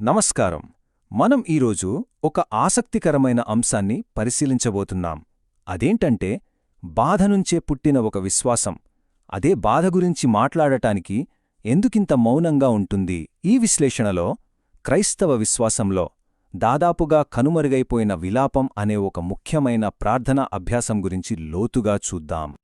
నమస్కారం. మనం ఈరోజు ఒక ఆసక్తికరమైన అంశాన్ని పరిశీలించబోతున్నాం. అదేంటంటే బాధ నుంచే పుట్టిన ఒక విశ్వాసం. అదే బాధ గురించి మాట్లాడటానికి ఎందుకింత మౌనంగా ఉంటుంది ఈ విశ్లేషణలో క్రైస్తవ విశ్వాసంలో దాదాపుగా కనుమరుగైపోయిన విలాపం అనే ఒక ముఖ్యమైన ప్రార్థనా అభ్యాసం గురించి లోతుగా చూద్దాం.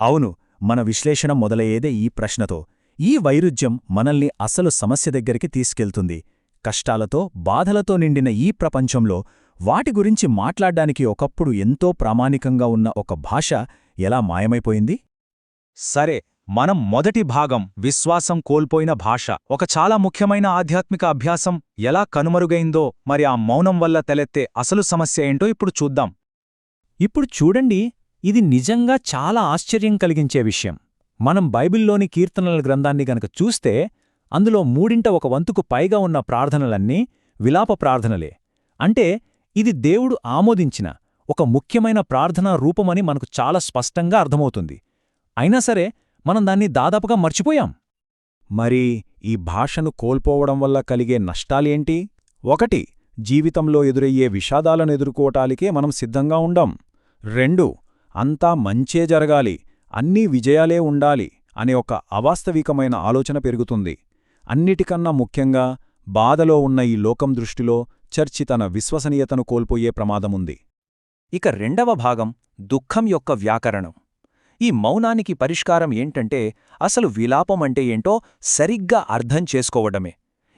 అవును మన విశ్లేషణ మొదలయ్యేదే ఈ ప్రశ్నతో. ఈ వైరుధ్యం మనల్ని అసలు సమస్య దగ్గరికి తీసుకెళ్తుంది. కష్టాలతో బాధలతో నిండిన ఈ ప్రపంచంలో వాటి గురించి మాట్లాడ్డానికి ఒకప్పుడు ఎంతో ప్రామాణికంగా ఉన్న ఒక భాష ఎలా మాయమైపోయింది? సరే మనం మొదటి భాగం విశ్వాసం కోల్పోయిన భాష. ఒక చాలా ముఖ్యమైన ఆధ్యాత్మిక అభ్యాసం ఎలా కనుమరుగైందో మరి ఆ మౌనం వల్ల తెలెత్తే అసలు సమస్య ఏంటో ఇప్పుడు చూద్దాం. ఇప్పుడు చూడండి ఇది నిజంగా చాలా ఆశ్చర్యం కలిగించే విషయం. మనం బైబిల్లోని కీర్తనల గ్రంథాన్ని గనక చూస్తే అందులో మూడింట ఒక వంతుకు పైగా ఉన్న ప్రార్థనలన్నీ విలాప ప్రార్థనలే. అంటే ఇది దేవుడు ఆమోదించిన ఒక ముఖ్యమైన ప్రార్థనా రూపమని మనకు చాలా స్పష్టంగా అర్థమవుతుంది. అయినా సరే మనం దాన్ని దాదాపుగా మర్చిపోయాం. మరి ఈ భాషను కోల్పోవడం వల్ల కలిగే నష్టాలేంటి ఒకటి జీవితంలో ఎదురయ్యే విషాదాలను ఎదుర్కోవటానికే మనం సిద్ధంగా ఉండం. రెండు అంతా మంచే జరగాలి అన్నీ విజయాలే ఉండాలి అనే ఒక అవాస్తవికమైన ఆలోచన పెరుగుతుంది. అన్నిటికన్నా ముఖ్యంగా బాధలో ఉన్న ఈ లోకం దృష్టిలో చర్చి తన విశ్వసనీయతను కోల్పోయే ప్రమాదముంది. ఇక రెండవ భాగం దుఃఖం యొక్క వ్యాకరణం. ఈ మౌనానికి పరిష్కారం ఏంటంటే అసలు విలాపం అంటే ఏంటో సరిగ్గా అర్థం చేసుకోవడమే.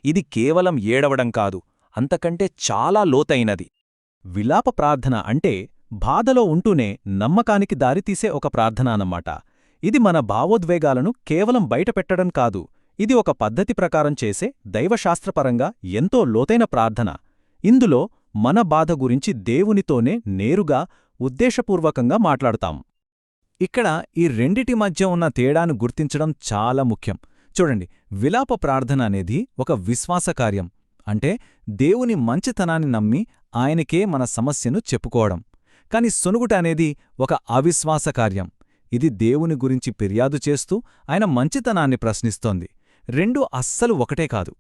ఇది కేవలం ఏడవడం కాదు అంతకంటే చాలా లోతైనది. విలాప ప్రార్థన అంటే బాధలో ఉంటూనే నమ్మకానికి దారితీసే ఒక ప్రార్థన అన్నమాట. ఇది మన భావోద్వేగాలను కేవలం బయటపెట్టడం కాదు ఇది ఒక పద్ధతి ప్రకారం చేసే దైవశాస్త్రపరంగా ఎంతో లోతైన ప్రార్థన. ఇందులో మన బాధ గురించి దేవునితోనే నేరుగా ఉద్దేశపూర్వకంగా మాట్లాడతాం. ఇక్కడ ఈ రెండిటి మధ్య ఉన్న తేడాను గుర్తించడం చాలా ముఖ్యం. చూడండి విలాప ప్రార్థన అనేది ఒక విశ్వాసకార్యం అంటే దేవుని మంచితనాన్ని నమ్మి ఆయనకే మన సమస్యను చెప్పుకోవడం. కాని సొనుగుట అనేది ఒక అవిశ్వాస కార్యం. ఇది దేవుని గురించి ఫిర్యాదు చేస్తూ ఆయన మంచితనాన్ని ప్రశ్నిస్తోంది. రెండూ అస్సలు ఒకటే కాదు.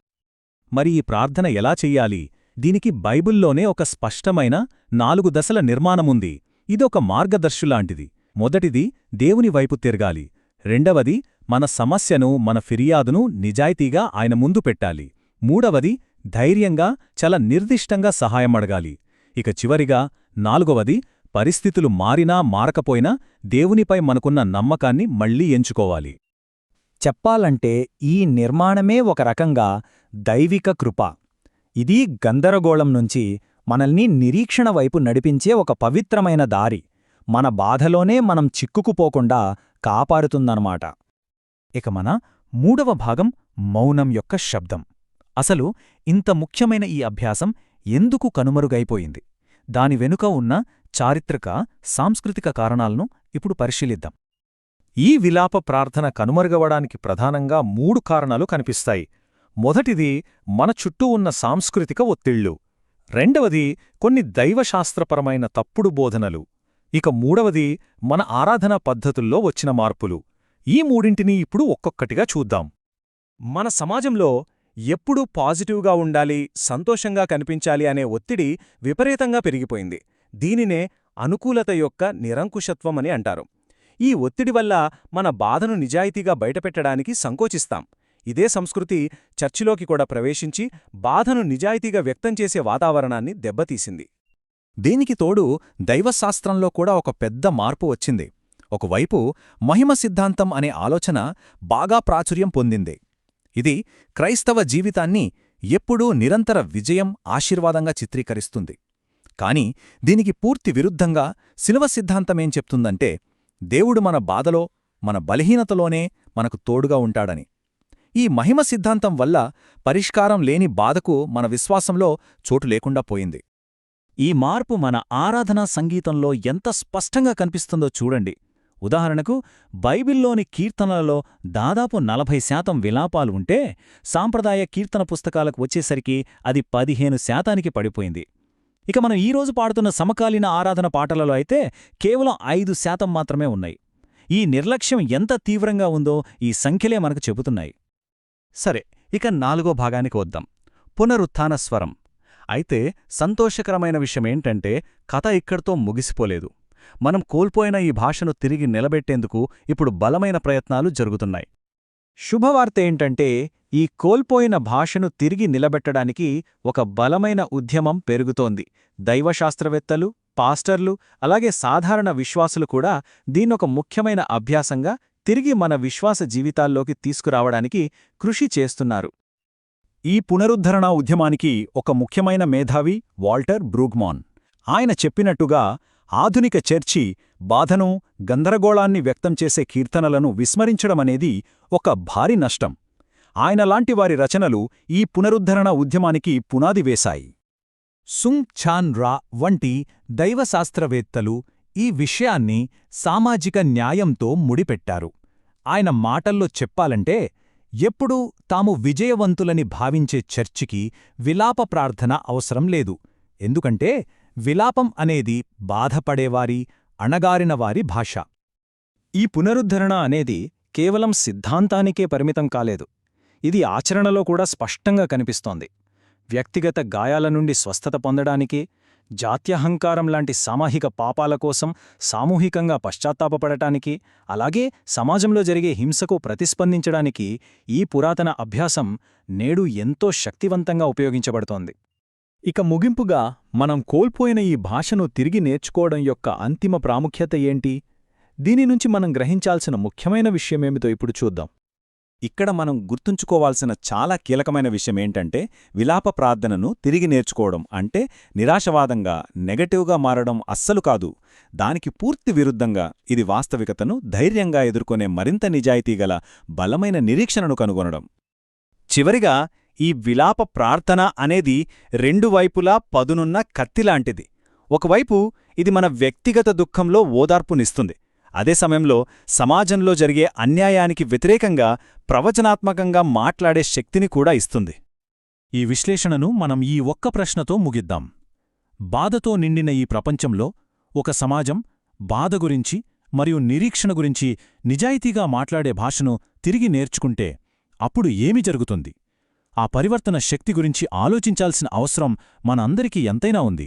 మరి ఈ ప్రార్థన ఎలా చెయ్యాలి? దీనికి బైబిల్లోనే ఒక స్పష్టమైన నాలుగు దశల నిర్మాణముంది. ఇదొక మార్గదర్శులాంటిది. మొదటిది దేవుని వైపు తిరగాలి. రెండవది మన సమస్యను మన ఫిర్యాదును నిజాయితీగా ఆయన ముందు పెట్టాలి. మూడవది ధైర్యంగా చాలా నిర్దిష్టంగా సహాయమడగాలి. ఇక చివరిగా నాలుగవది పరిస్థితులు మారినా మారకపోయినా దేవునిపై మనకున్న నమ్మకాన్ని మళ్ళీ ఎంచుకోవాలి. చెప్పాలంటే ఈ నిర్మాణమే ఒక రకంగా దైవిక కృప. ఇది గందరగోళం నుంచి మనల్ని నిరీక్షణ వైపు నడిపించే ఒక పవిత్రమైన దారి. మన బాధలోనే మనం చిక్కుకుపోకుండా కాపాడుతుందన్నమాట. ఇక మన మూడవ భాగం మౌనం యొక్క శబ్దం. అసలు ఇంత ముఖ్యమైన ఈ అభ్యాసం ఎందుకు కనుమరుగైపోయింది? దాని వెనుక ఉన్న చారిత్రక సాంస్కృతిక కారణాలను ఇప్పుడు పరిశీలిద్దాం. ఈ విలాప ప్రార్థన కనుమరుగవడానికి ప్రధానంగా మూడు కారణాలు కనిపిస్తాయి. మొదటిది మన చుట్టూ ఉన్న సాంస్కృతిక ఒత్తిళ్ళు. రెండవది కొన్ని దైవశాస్త్రపరమైన తప్పుడు బోధనలు. ఇక మూడవది మన ఆరాధనా పద్ధతుల్లో వచ్చిన మార్పులు. ఈ మూడింటినీ ఇప్పుడు ఒక్కొక్కటిగా చూద్దాం. మన సమాజంలో ఎప్పుడూ పాజిటివ్గా ఉండాలి సంతోషంగా కనిపించాలి అనే ఒత్తిడి విపరీతంగా పెరిగిపోయింది. దీనినే అనుకూలత యొక్క నిరంకుశత్వమని అంటారు. ఈ ఒత్తిడి వల్ల మన బాధను నిజాయితీగా బయటపెట్టడానికి సంకోచిస్తాం. ఇదే సంస్కృతి చర్చిలోకి కూడా ప్రవేశించి బాధను నిజాయితీగా వ్యక్తం చేసే వాతావరణాన్ని దెబ్బతీసింది. దీనికి తోడు దైవశాస్త్రంలో కూడా ఒక పెద్ద మార్పు వచ్చింది. ఒకవైపు మహిమ సిద్ధాంతం అనే ఆలోచన బాగా ప్రాచుర్యం పొందింది. ఇది క్రైస్తవ జీవితాన్ని ఎప్పుడూ నిరంతర విజయం ఆశీర్వాదంగా చిత్రీకరిస్తుంది. కాని దీనికి పూర్తి విరుద్ధంగా శిలువ సిద్ధాంతమేం చెప్తుందంటే దేవుడు మన బాధలో మన బలహీనతలోనే మనకు తోడుగా ఉంటాడని. ఈ మహిమ సిద్ధాంతం వల్ల పరిష్కారం లేని బాధకు మన విశ్వాసంలో చోటు లేకుండా పోయింది. ఈ మార్పు మన ఆరాధనా సంగీతంలో ఎంత స్పష్టంగా కనిపిస్తుందో చూడండి. ఉదాహరణకు బైబిల్లోని కీర్తనలలో దాదాపు నలభై శాతం విలాపాలు ఉంటే సాంప్రదాయ కీర్తన పుస్తకాలకు వచ్చేసరికి అది పదిహేను శాతానికి పడిపోయింది. ఇక మనం ఈరోజు పాడుతున్న సమకాలీన ఆరాధన పాటలలో అయితే కేవలం ఐదు శాతం మాత్రమే ఉన్నాయి. ఈ నిర్లక్ష్యం ఎంత తీవ్రంగా ఉందో ఈ సంఖ్యలే మనకు చెబుతున్నాయి. సరే ఇక నాలుగో భాగానికి వద్దాం. పునరుత్థాన స్వరం. అయితే సంతోషకరమైన విషయమేంటంటే కథ ఇక్కడితో ముగిసిపోలేదు. మనం కోల్పోయిన ఈ భాషను తిరిగి నిలబెట్టేందుకు ఇప్పుడు బలమైన ప్రయత్నాలు జరుగుతున్నాయి. శుభవార్త ఏంటంటే ఈ కోల్పోయిన భాషను తిరిగి నిలబెట్టడానికి ఒక బలమైన ఉద్యమం పెరుగుతోంది. దైవశాస్త్రవేత్తలు పాస్టర్లు అలాగే సాధారణ విశ్వాసులు కూడా దీన్నొక ముఖ్యమైన అభ్యాసంగా తిరిగి మన విశ్వాస జీవితాల్లోకి తీసుకురావడానికి కృషి చేస్తున్నారు. ఈ పునరుద్ధరణ ఉద్యమానికి ఒక ముఖ్యమైన మేధావి వాల్టర్ బ్రూగ్మాన్. ఆయన చెప్పినట్టుగా ఆధునిక చర్చి బాధను గందరగోళాన్ని వ్యక్తం చేసే కీర్తనలను విస్మరించడమనేది ఒక భారీ నష్టం. ఆయనలాంటి వారి రచనలు ఈ పునరుద్ధరణ ఉద్యమానికి పునాది వేశాయి. సుంగ్ ఛాన్ రా వంటి దైవశాస్త్రవేత్తలు ఈ విషయాన్ని సామాజిక న్యాయంతో ముడిపెట్టారు. ఆయన మాటల్లో చెప్పాలంటే ఎప్పుడూ తాము విజయవంతులని భావించే చర్చికి విలాప ప్రార్థన అవసరం లేదు. ఎందుకంటే విలాపం అనేది బాధపడేవారి అణగారినవారి భాష. ఈ పునరుద్ధరణ అనేది కేవలం సిద్ధాంతానికే పరిమితం కాలేదు. ఇది ఆచరణలో కూడా స్పష్టంగా కనిపిస్తోంది. వ్యక్తిగత గాయాల నుండి స్వస్థత పొందడానికి జాత్యహంకారం లాంటి సామాహిక పాపాల కోసం సామూహికంగా పశ్చాత్తాపపడటానికి అలాగే సమాజంలో జరిగే హింసకు ప్రతిస్పందించడానికి ఈ పురాతన అభ్యాసం నేడు ఎంతో శక్తివంతంగా ఉపయోగించబడుతోంది. ఇక ముగింపుగా మనం కోల్పోయిన ఈ భాషను తిరిగి నేర్చుకోవడం యొక్క అంతిమ ప్రాముఖ్యత ఏంటి? దీని నుంచి మనం గ్రహించాల్సిన ముఖ్యమైన విషయమేమితో ఇప్పుడు చూద్దాం. ఇక్కడ మనం గుర్తుంచుకోవాల్సిన చాలా కీలకమైన విషయమేంటంటే విలాప ప్రార్థనను తిరిగి నేర్చుకోవడం. అంటే నిరాశవాదంగా నెగటివ్గా మారడం అస్సలు కాదు. దానికి పూర్తి విరుద్ధంగా ఇది వాస్తవికతను ధైర్యంగా ఎదుర్కొనే మరింత నిజాయితీగల బలమైన నిరీక్షణను కనుగొనడం. చివరిగా ఈ విలాప ప్రార్థన అనేది రెండు వైపులా పదునున్న కత్తిలాంటిది ఒకవైపు ఇది మన వ్యక్తిగత దుఃఖంలో ఓదార్పునిస్తుంది. అదే సమయంలో సమాజంలో జరిగే అన్యాయానికి వ్యతిరేకంగా ప్రవచనాత్మకంగా మాట్లాడే శక్తిని కూడా ఇస్తుంది. ఈ విశ్లేషణను మనం ఈ ఒక్క ప్రశ్నతో ముగిద్దాం. బాధతో నిండిన ఈ ప్రపంచంలో ఒక సమాజం బాధ గురించి మరియు నిరీక్షణ గురించి నిజాయితీగా మాట్లాడే భాషను తిరిగి నేర్చుకుంటే అప్పుడు ఏమి జరుగుతుంది? ఆ పరివర్తన శక్తి గురించి ఆలోచించాల్సిన అవసరం మనందరికీ ఎంతైనా ఉంది.